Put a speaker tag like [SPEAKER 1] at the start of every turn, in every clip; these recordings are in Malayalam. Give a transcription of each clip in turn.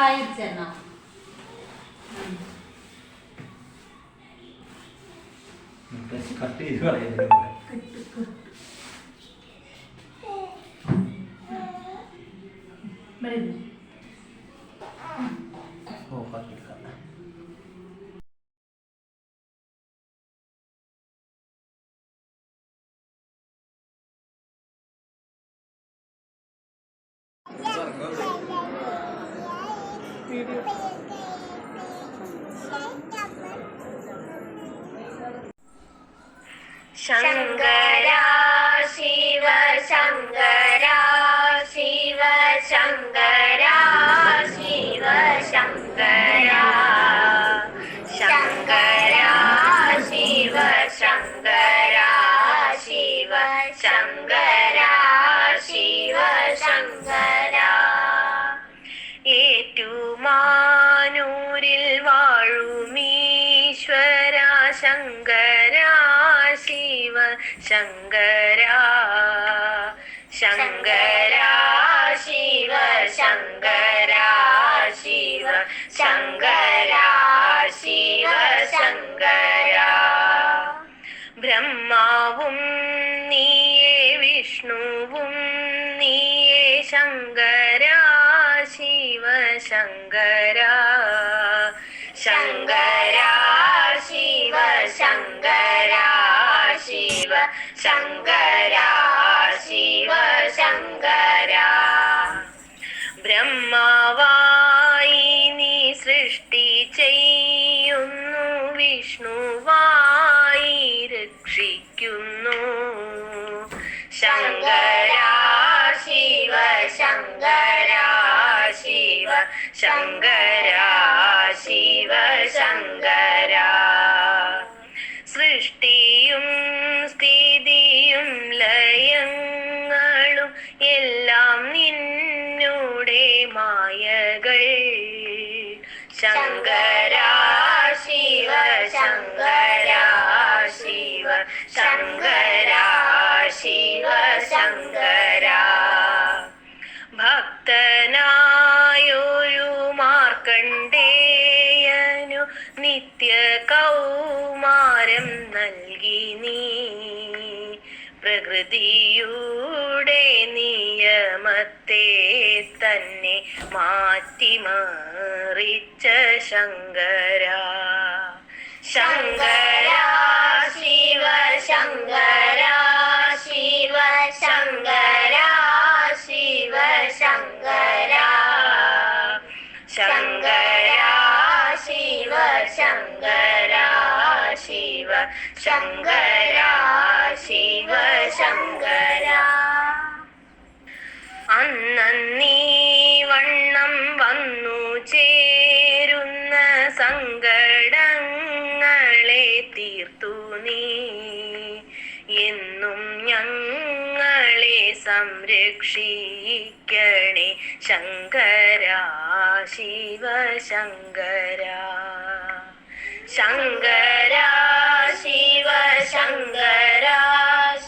[SPEAKER 1] വായിച്ചെന്നോ
[SPEAKER 2] കട്ട് ചെയ്ത് കളയുന്നത് ഓഫാക്കി
[SPEAKER 3] ശങ്കരാ ശിവ ശങ്കരാ ശിവ ശങ്കരാ ശിവ ശങ്കരാ ശങ്കരാ ശിവ ശങ്കരാ ശിവ ശങ്കരാ ശിവ ശങ്കരാ ശങ്കര ശങ്കര ശിവ ശങ്കര ശിവ ശങ്കര ശിവ ശങ്കര. ബ്രഹ്മാവും നീയേ വിഷ്ണുവും നീയേ ശങ്കര ശിവ ശങ്കര. ശങ്കര ശിവ ശങ്കര ശങ്കര ശിവ ശങ്കര ബ്രഹ്മാവായി നീ സൃഷ്ടി ചെയ്യുന്നു വിഷ്ണുവായി രക്ഷിക്കുന്നു. ശങ്കര ശിവ ശങ്കര ശിവ ശങ്കര ശിവ ശങ്കര. സൃഷ്ടിയും ശങ്കര ശിവ ശങ്കര ശിവ. ശങ്കര ശിവ ശങ്കര. ഭക്തനായൊരു മാർക്കണ്ഡേയനു നിത്യ കൗമാരം നൽകി നീ. പ്രകൃതിയുടെ നിയമത്തെ തന്നെ മാറ്റിമറിച്ച ശങ്കര. ശങ്കര ശിവ ശങ്കര ശിവ ശങ്കര ശിവ ശങ്കര. ശങ്കര ശിവ ശങ്കര. ശിവ ശങ്കര ശിവ ശങ്കര അന്നീ വണ്ണം വന്നു ചേരുന്ന സങ്കടങ്ങളെ തീർത്തു നീ. എന്നും ഞങ്ങളെ സംരക്ഷിക്കണേ ശങ്കര ശിവ ശങ്കര. ശങ്കര ശിവ ശങ്കര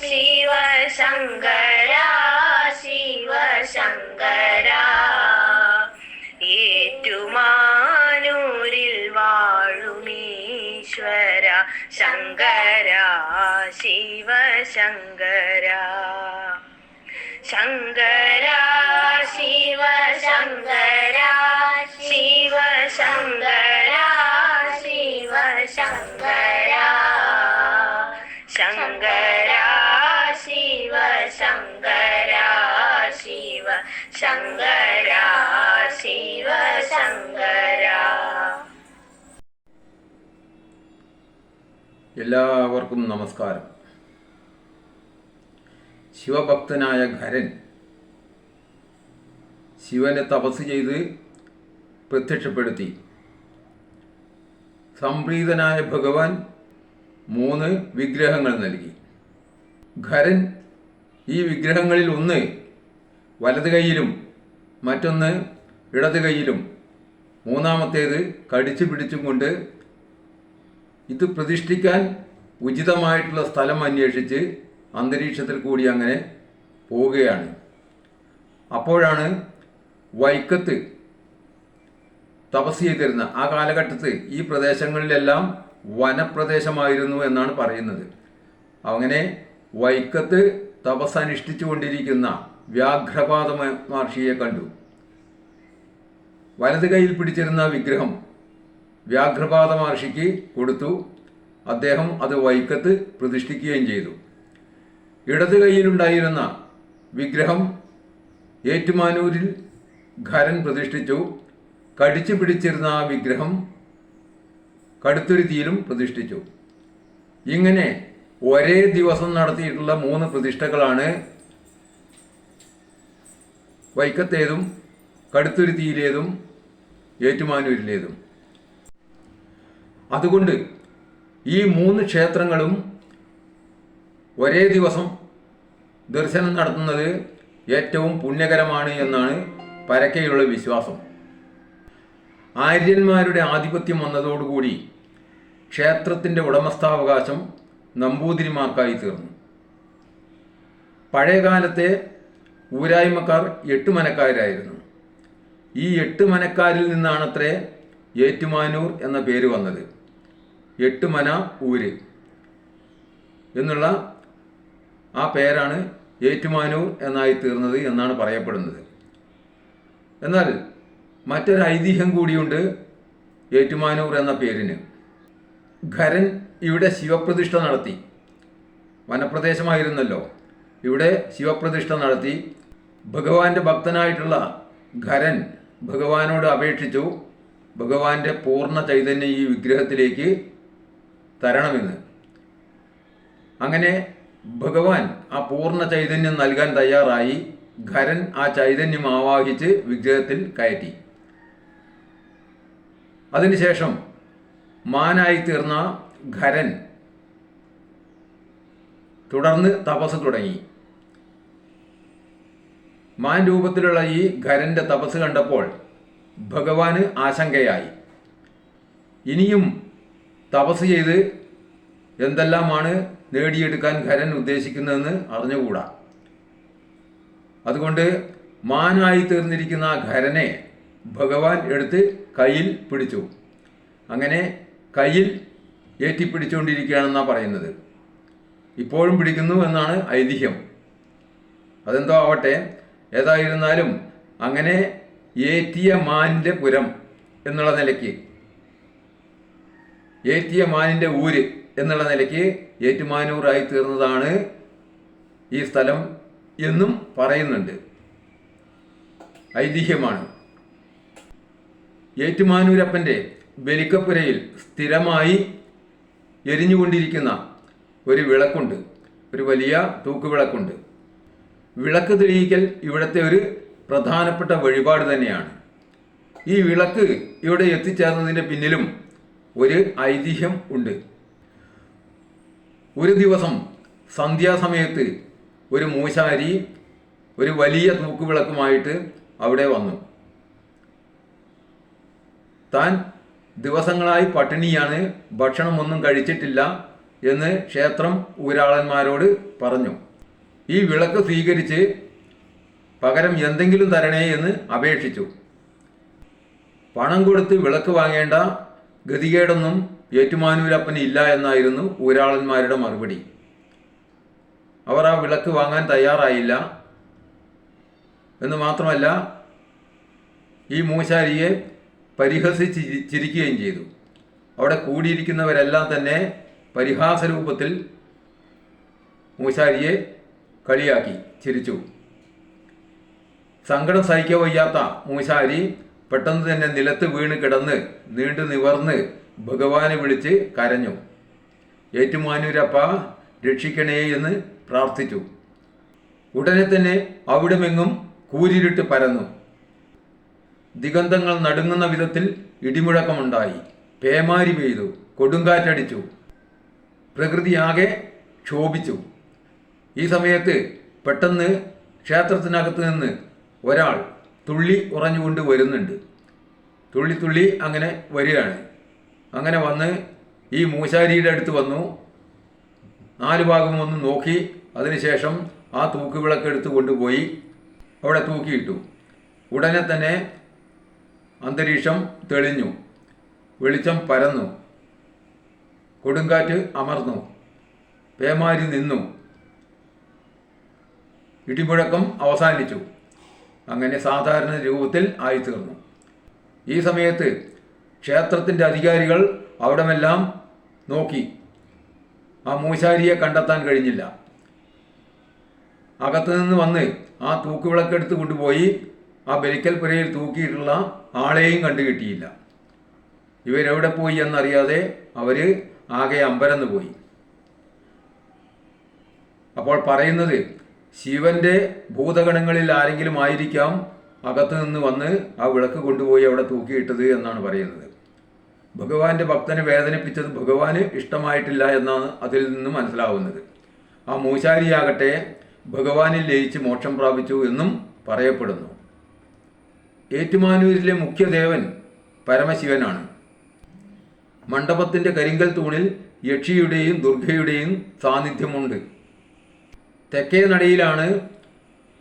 [SPEAKER 3] ശിവ ശങ്കര ശിവ ശങ്കര ഏറ്റുമാനൂരിൽ വാഴുമീശ്വര ശങ്കര ശിവ ശങ്കര ശങ്കര ശിവ ശങ്കര ശിവ ശങ്കര ശിവ ശങ്കര
[SPEAKER 4] എല്ലാവർക്കും നമസ്കാരം. ശിവഭക്തനായ ഖരൻ ശിവനെ തപസ് ചെയ്ത് പ്രത്യക്ഷപ്പെടുത്തി. സംപ്രീതനായ ഭഗവാൻ മൂന്ന് വിഗ്രഹങ്ങൾ നൽകി. ഖരൻ ഈ വിഗ്രഹങ്ങളിൽ ഒന്ന് വലത് കൈയിലും മറ്റൊന്ന് ഇടത് കൈയിലും മൂന്നാമത്തേത് കടിച്ചു പിടിച്ചും കൊണ്ട് ഇത് പ്രതിഷ്ഠിക്കാൻ ഉചിതമായിട്ടുള്ള സ്ഥലം അന്വേഷിച്ച് അന്തരീക്ഷത്തിൽ കൂടി അങ്ങനെ പോവുകയാണ്. അപ്പോഴാണ് വൈക്കത്ത് തപസ് ചെയ്തിരുന്ന ആ കാലഘട്ടത്ത് ഈ പ്രദേശങ്ങളിലെല്ലാം വനപ്രദേശമായിരുന്നു എന്നാണ് പറയുന്നത്. അങ്ങനെ വൈക്കത്ത് തപസ് അനുഷ്ഠിച്ചു കൊണ്ടിരിക്കുന്ന വ്യാഘ്രപാദ മഹർഷിയെ കണ്ടു. വലത് കയ്യിൽ പിടിച്ചിരുന്ന വിഗ്രഹം വ്യാഘ്രപാദ മഹർഷിക്ക് കൊടുത്തു. അദ്ദേഹം അത് വൈക്കത്ത് പ്രതിഷ്ഠിക്കുകയും ചെയ്തു. ഇടത് കൈയിലുണ്ടായിരുന്ന വിഗ്രഹം ഏറ്റുമാനൂരിൽ ഖരൻ പ്രതിഷ്ഠിച്ചു. കടിച്ചു പിടിച്ചിരുന്ന ആ വിഗ്രഹം കടുത്തുരുത്തിയിലും പ്രതിഷ്ഠിച്ചു. ഇങ്ങനെ ഒരേ ദിവസം നടത്തിയിട്ടുള്ള മൂന്ന് പ്രതിഷ്ഠകളാണ് വൈക്കത്തേതും കടുത്തുരുത്തിയിലേതും ഏറ്റുമാനൂരിലേതും. അതുകൊണ്ട് ഈ മൂന്ന് ക്ഷേത്രങ്ങളും ഒരേ ദിവസം ദർശനം നടത്തുന്നത് ഏറ്റവും പുണ്യകരമാണ് എന്നാണ് പരക്കെയുള്ള വിശ്വാസം. ആര്യന്മാരുടെ ആധിപത്യം വന്നതോടുകൂടി ക്ഷേത്രത്തിന്റെ ഉടമസ്ഥാവകാശം നമ്പൂതിരിമാർക്കായി തീർന്നു. പഴയകാലത്തെ ഊരായ്മക്കാർ എട്ട് മനക്കാരായിരുന്നു ഈ എട്ട് മനക്കാരിൽ നിന്നാണത്രേ ഏറ്റുമാനൂർ എന്ന പേര് വന്നത്. എട്ട് മന ഊര് എന്നുള്ള ആ പേരാണ് ഏറ്റുമാനൂർ എന്നായി തീർന്നത് എന്നാണ് പറയപ്പെടുന്നത്. എന്നാൽ മറ്റൊരു ഐതിഹ്യം കൂടിയുണ്ട് ഏറ്റുമാനൂർ എന്ന പേരിന്. ഖരൻ ഇവിടെ ശിവപ്രതിഷ്ഠ നടത്തി. വനപ്രദേശമായിരുന്നല്ലോ. ഇവിടെ ശിവപ്രതിഷ്ഠ നടത്തി. ഭഗവാന്റെ ഭക്തനായിട്ടുള്ള ഖരൻ ഭഗവാനോട് അപേക്ഷിച്ചു. ഭഗവാന്റെ പൂർണ ചൈതന്യം ഈ വിഗ്രഹത്തിലേക്ക് തരണമെന്ന്. അങ്ങനെ ഭഗവാൻ ആ പൂർണ ചൈതന്യം നൽകാൻ തയ്യാറായി ഖരൻ ആ ചൈതന്യം ആവാഹിച്ച് വിഗ്രഹത്തിൽ കയറ്റി. അതിനുശേഷം മാനായി തീർന്ന ഖരൻ തുടർന്ന് തപസ് തുടങ്ങി. മാൻ രൂപത്തിലുള്ള ഈ ഖരന്റെ തപസ് കണ്ടപ്പോൾ ഭഗവാന് ആശങ്കയായി. ഇനിയും തപസ് ചെയ്ത് എന്തെല്ലാമാണ് നേടിയെടുക്കാൻ ഖരൻ ഉദ്ദേശിക്കുന്നതെന്ന് അറിഞ്ഞുകൂടാ. അതുകൊണ്ട് മാനായി തീർന്നിരിക്കുന്ന ആ ഖരനെ ഭഗവാൻ എടുത്ത് കയ്യിൽ പിടിച്ചു. അങ്ങനെ കയ്യിൽ ഏറ്റിപ്പിടിച്ചുകൊണ്ടിരിക്കുകയാണെന്നാണ് പറയുന്നത്. ഇപ്പോഴും പിടിക്കുന്നു എന്നാണ് ഐതിഹ്യം. അതെന്തോ ആവട്ടെ ഏതായിരുന്നാലും അങ്ങനെ ഏറ്റിയ മാനിന്റെ പുരം എന്നുള്ള നിലയ്ക്ക് ഏറ്റിയ മാനിന്റെ ഊര് എന്നുള്ള നിലയ്ക്ക് ഏറ്റുമാനൂറായി തീർന്നതാണ് ഈ സ്ഥലം എന്നും പറയുന്നുണ്ട്. ഐതിഹ്യമാണ്. ഏറ്റുമാനൂരപ്പന്റെ ബലിക്കപ്പുരയിൽ സ്ഥിരമായി എരിഞ്ഞുകൊണ്ടിരിക്കുന്ന ഒരു വിളക്കുണ്ട്. ഒരു വലിയ തൂക്കുവിളക്കുണ്ട്. വിളക്ക് തെളിയിക്കൽ ഇവിടുത്തെ ഒരു പ്രധാനപ്പെട്ട വഴിപാട് തന്നെയാണ്. ഈ വിളക്ക് ഇവിടെ എത്തിച്ചേർന്നതിന്റെ പിന്നിലും ഒരു ഐതിഹ്യം ഉണ്ട്. ഒരു ദിവസം സന്ധ്യാസമയത്ത് ഒരു മൂശാരി ഒരു വലിയ തൂക്കുവിളക്കുമായിട്ട് അവിടെ വന്നു. താൻ ദിവസങ്ങളായി പട്ടിണിയാണ് ഭക്ഷണമൊന്നും കഴിച്ചിട്ടില്ല എന്ന് ക്ഷേത്രം ഊരാളന്മാരോട് പറഞ്ഞു. ഈ വിളക്ക് സ്വീകരിച്ച് പകരം എന്തെങ്കിലും തരണേ എന്ന് അപേക്ഷിച്ചു. പണം കൊടുത്ത് വിളക്ക് വാങ്ങേണ്ട ഗതികേടൊന്നും ഏറ്റുമാനൂരപ്പന് ഇല്ല എന്നായിരുന്നു ഊരാളന്മാരുടെ മറുപടി. അവർ ആ വിളക്ക് വാങ്ങാൻ തയ്യാറായില്ല. എന്ന് മാത്രമല്ല ഈ മൂശാരിയെ പരിഹസിച്ച് ചിരിക്കുകയും ചെയ്തു. അവിടെ കൂടിയിരിക്കുന്നവരെല്ലാം തന്നെ പരിഹാസ രൂപത്തിൽ മൂശാരിയെ കളിയാക്കി ചിരിച്ചു. സങ്കടം സഹിക്കാൻ വയ്യാത്ത മൂശാരി പെട്ടെന്ന് തന്നെ നിലത്ത് വീണ് കിടന്ന് നീണ്ടു നിവർന്ന് ഭഗവാനെ വിളിച്ച് കരഞ്ഞു. ഏറ്റുമാനൂരപ്പ രക്ഷിക്കണേ എന്ന് പ്രാർത്ഥിച്ചു. ഉടനെ തന്നെ അവിടുമെങ്ങും കൂരിരുട്ട് പരന്നു. ദിഗന്ധങ്ങൾ നടുങ്ങുന്ന വിധത്തിൽ ഇടിമുഴക്കമുണ്ടായി. പേമാരി പെയ്തു. കൊടുങ്കാറ്റടിച്ചു. പ്രകൃതി ആകെ ക്ഷോഭിച്ചു. ഈ സമയത്ത് പെട്ടെന്ന് ക്ഷേത്രത്തിനകത്ത് നിന്ന് ഒരാൾ തുള്ളി ഉറഞ്ഞുകൊണ്ട് വരുന്നുണ്ട്. തുള്ളി തുള്ളി അങ്ങനെ വരികയാണ്. അങ്ങനെ വന്ന് ഈ മൂശാരിയുടെ അടുത്ത് വന്നു. നാല് ഭാഗം ഒന്ന് നോക്കി. അതിനുശേഷം ആ തൂക്കുവിളക്ക് എടുത്ത് കൊണ്ടുപോയി അവിടെ തൂക്കിയിട്ടു. ഉടനെ തന്നെ അന്തരീക്ഷം തെളിഞ്ഞു. വെളിച്ചം പരന്നു. കൊടുങ്കാറ്റ് അമർന്നു. പേമാരി നിന്നു. ഇടിമുഴക്കം അവസാനിച്ചു. അങ്ങനെ സാധാരണ രൂപത്തിൽ ആയിത്തീർന്നു. ഈ സമയത്ത് ക്ഷേത്രത്തിന്റെ അധികാരികൾ അവിടമെല്ലാം നോക്കി. ആ മൂശാരിയെ കണ്ടെത്താൻ കഴിഞ്ഞില്ല. അകത്തു നിന്ന് വന്ന് ആ തൂക്കുവിളക്കെടുത്ത് കൊണ്ടുപോയി ആ ബലിക്കൽ പുരയിൽ തൂക്കിയിട്ടുള്ള ആളെയും കണ്ടു കിട്ടിയില്ല. ഇവരെവിടെ പോയി എന്നറിയാതെ അവർ ആകെ അമ്പരന്ന് പോയി അപ്പോൾ പറയുന്നത് ശിവന്റെ ഭൂതഗണങ്ങളിൽ ആരെങ്കിലും ആയിരിക്കാം അകത്തു നിന്ന് വന്ന് ആ വിളക്ക് കൊണ്ടുപോയി അവിടെ തൂക്കിയിട്ടത് എന്നാണ് പറയുന്നത്. ഭഗവാന്റെ ഭക്തനെ വേദനിപ്പിച്ചത് ഭഗവാന് ഇഷ്ടമായിട്ടില്ല എന്നാണ് അതിൽ നിന്ന് മനസ്സിലാവുന്നത്. ആ മൂശാരിയാകട്ടെ ഭഗവാനിൽ ലയിച്ച് മോക്ഷം പ്രാപിച്ചു എന്നും പറയപ്പെടുന്നു. ഏറ്റുമാനൂരിലെ മുഖ്യദേവൻ പരമശിവനാണ്. മണ്ഡപത്തിന്റെ കരിങ്കൽ തൂണിൽ യക്ഷിയുടെയും ദുർഗയുടെയും സാന്നിധ്യമുണ്ട്. തെക്കേ നടയിലാണ്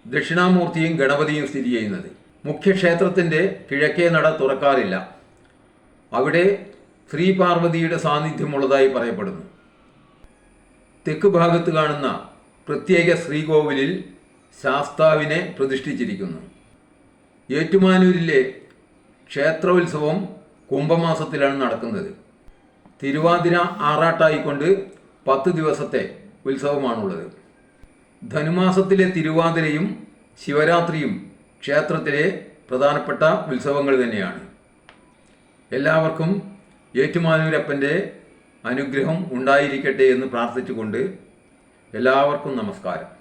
[SPEAKER 4] ദക്ഷിണാമൂർത്തിയും ഗണപതിയും സ്ഥിതി ചെയ്യുന്നത്. മുഖ്യക്ഷേത്രത്തിന്റെ കിഴക്കേ നട തുറക്കാറില്ല. അവിടെ ശ്രീ പാർവതിയുടെ സാന്നിധ്യമുള്ളതായി പറയപ്പെടുന്നു. തെക്ക് ഭാഗത്ത് കാണുന്ന പ്രത്യേക ശ്രീകോവിലിൽ ശാസ്താവിനെ പ്രതിഷ്ഠിച്ചിരിക്കുന്നു. ഏറ്റുമാനൂരിലെ ക്ഷേത്രോത്സവം കുംഭമാസത്തിലാണ് നടക്കുന്നത്. തിരുവാതിര ആറാട്ടായിക്കൊണ്ട് പത്ത് ദിവസത്തെ ഉത്സവമാണുള്ളത്. ധനുമാസത്തിലെ തിരുവാതിരയും ശിവരാത്രിയും ക്ഷേത്രത്തിലെ പ്രധാനപ്പെട്ട ഉത്സവങ്ങൾ തന്നെയാണ്. എല്ലാവർക്കും ഏറ്റുമാനൂരപ്പന്റെ അനുഗ്രഹം ഉണ്ടായിരിക്കട്ടെ എന്ന് പ്രാർത്ഥിച്ചുകൊണ്ട് എല്ലാവർക്കും നമസ്കാരം.